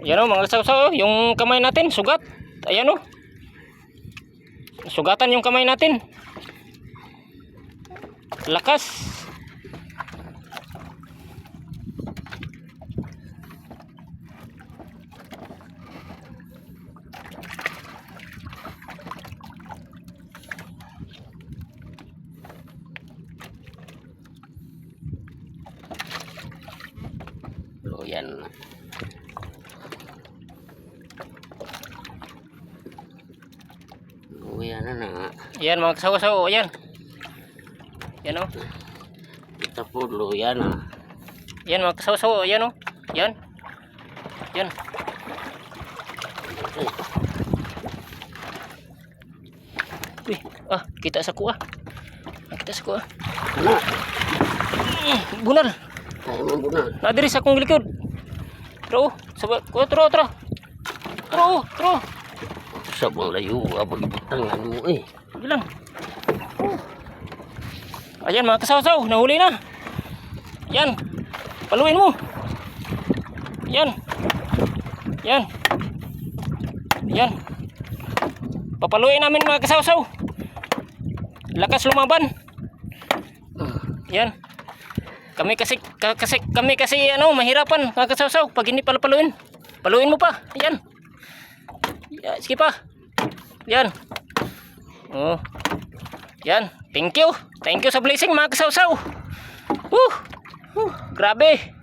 Yan o mga kasawsaw, yung kamay natin, sugat. Ayan o. Sugatan yung kamay natin. Lakas. So, yan. Uwi na na. Yan mga kasawsaw, ayan. Yan o. Ito po, luya na. Yan mga kasawsaw, ayan o. Yan. Yan. Uy, ah, kita sa kuha. Ah, kita sa kuha. Ano? Bunal. Tayo mo muna. Nadiri sa akong likod. Tro, sabay ko tro tro. Tro, tro. Sa bang layo, abang ibutangan mo eh. Bilang. Ayan mga kasaw-saw, nahuli na. Yan. Paluin mo. Yan. Yan. Yan. Papaluin namin mga kasaw-saw. Lakas lumaban. Yan. Kami kasi ka- kasi kami kasi ano mahirapan mga kasaw-saw pag hindi pala paluin. Paluin mo pa. Yan. Ya, sige pa. Yan. Oh. Yan. Thank you. Thank you sa blessing mga kasawsaw. Woo. Woo. Grabe.